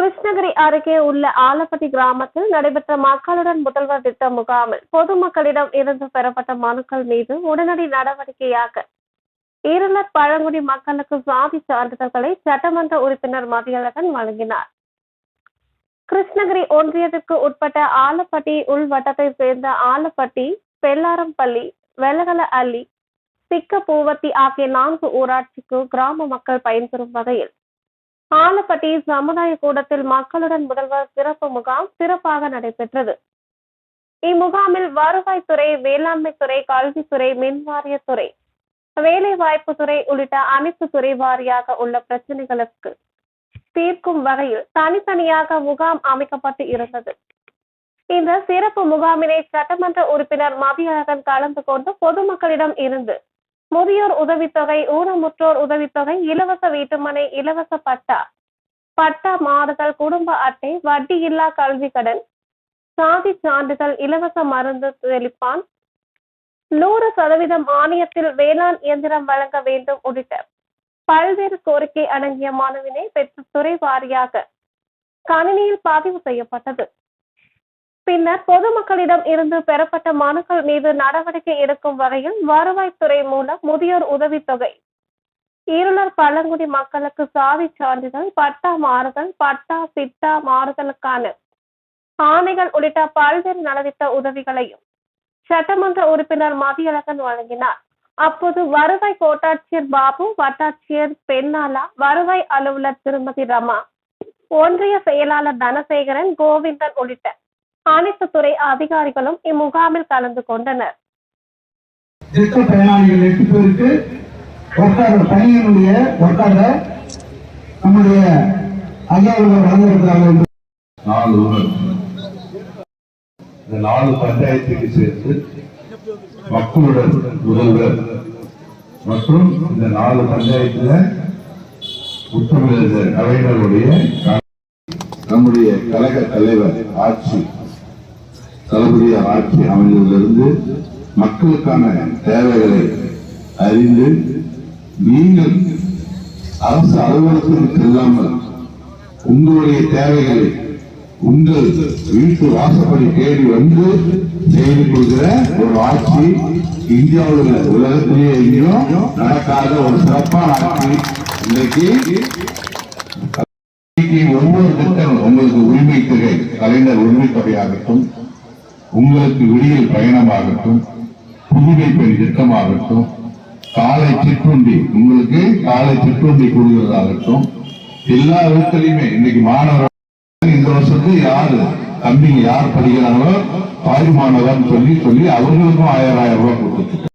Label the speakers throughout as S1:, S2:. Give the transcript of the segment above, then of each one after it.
S1: கிருஷ்ணகிரி அருகே உள்ள ஆலப்பட்டி கிராமத்தில் நடைபெற்ற மக்களுடன் முதல்வர் திட்ட முகாமில் பொதுமக்களிடம் இருந்து பெறப்பட்ட மனுக்கள் மீது உடனடி நடவடிக்கையாக இருளர் பழங்குடி மக்களுக்கு சாதி சான்றிதழ்களை சட்டமன்ற உறுப்பினர் மதியழகன் வழங்கினார். கிருஷ்ணகிரி ஒன்றியத்திற்கு உட்பட்ட ஆலப்பட்டி உள்வட்டத்தை சேர்ந்த ஆலப்பட்டி பெல்லாரம்பள்ளி வெலகல அள்ளி சிக்க பூவத்தி ஆகிய நான்கு ஊராட்சிக்கு கிராம மக்கள் பயன்பெறும் வகையில் ஆலப்பட்டி சமுதாய கூடத்தில் மக்களுடன் முதல்வர் சிறப்பு முகாம் சிறப்பாக நடைபெற்றது. இம்முகாமில் வருவாய்த்துறை வேளாண்மைத்துறை கல்வித்துறை மின்வாரியத்துறை வேலைவாய்ப்பு துறை உள்ளிட்ட அனைத்து துறை வாரியாக உள்ள பிரச்சனைகளுக்கு தீர்க்கும் வகையில் தனித்தனியாக முகாம் அமைக்கப்பட்டு இருந்தது. இந்த சிறப்பு முகாமினை சட்டமன்ற உறுப்பினர் மதியழகன் கலந்து கொண்டு பொதுமக்களிடம் இருந்து முதியோர் உதவித்தொகை ஊனமுற்றோர் உதவித்தொகை இலவச வீட்டுமனை இலவச பட்டா. பட்டா மாறுதல் குடும்ப அட்டை வட்டியில்லா கல்வி கடன் சாதி சான்றிதழ் இலவச மருந்து தெளிப்பான். நூறு சதவீதம் மானியத்தில் வேளாண் இயந்திரம் வழங்க வேண்டும் உள்ளிட்ட பல்வேறு கோரிக்கை அடங்கிய மனுவினை பெற்ற துறை வாரியாக கணினியில் பதிவு செய்யப்பட்டது. பின்னர் பொதுமக்களிடம் இருந்து பெறப்பட்ட மனுக்கள் மீது நடவடிக்கை எடுக்கும் வகையில் வருவாய்த்துறை மூலம் முதியோர் உதவித்தொகை. இருளர் பழங்குடி மக்களுக்கு சாதி சான்றிதழ் பட்டா மாறுதல் பட்டா சிட்டா மாறுதலுக்கான ஆணைகள் உள்ளிட்ட பல்வேறு நலத்திட்ட உதவிகளையும் சட்டமன்ற உறுப்பினர் மதியழகன் வழங்கினார். அப்போது வருவாய் கோட்டாட்சியர் பாபு வட்டாட்சியர் பெண்ணாலா வருவாய் அலுவலர் திருமதி ரமா ஒன்றிய செயலாளர் தனசேகரன் கோவிந்தன் உள்ளிட்ட அனைத்து துறை அதிகாரிகளும் இம்முகாமில் கலந்து கொண்டனர்.
S2: திட்ட பயனாளிகள் எட்டு பேருக்கு ஒர்க்காளர் பணியினுடைய ஒர்க்காளர் நம்முடைய ஐயாவுடன் வழங்கியிருக்கிறார்கள் என்று
S3: நாலு ஊழல் இந்த நாலு பஞ்சாயத்துக்கு சேர்த்து மக்களுடன் முதல்வர் மற்றும் இந்த நாலு பஞ்சாயத்துல உத்தரவித கலைஞருடைய நம்முடைய கழக தலைவர் ஆட்சி தளபதிய ஆட்சி அமைந்ததிலிருந்து மக்களுக்கான தேவைகளை அறிந்து நீங்கள் அரசு அலுவலகத்திற்கு செல்லாமல் உங்களுடைய தேவைகளை உங்கள் வீட்டு வாசப்படி தேடி வந்து செய்து கொள்கிற ஒரு ஆட்சி இந்தியாவில் உள்ள உலகத்திலேயே எங்கேயும் நடக்காத ஒரு சிறப்பான ஆட்சி இன்றைக்கு ஒவ்வொரு திட்டம் உங்களுக்கு உரிமை தொகை கலைஞர் உரிமை தொகையாகட்டும் உங்களுக்கு விடியல் பயணமாகட்டும் புதுமை பெண் திட்டமாகட்டும் காலை சிற்றுண்டி உங்களுக்கு காலை சிற்றுண்டி கொடுக்கிறதாகட்டும் எல்லா விதத்திலையுமே இன்னைக்கு மாணவர் இந்த வருஷத்து யாரு தம்பிங்க யார் படிக்கிறாங்களோ தாய் மாணவர்னு சொல்லி சொல்லி அவர்களுக்கும் ஆயிரம் ஆயிரம் ரூபாய் கொடுத்துட்டு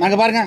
S4: நாங்க பாருங்க.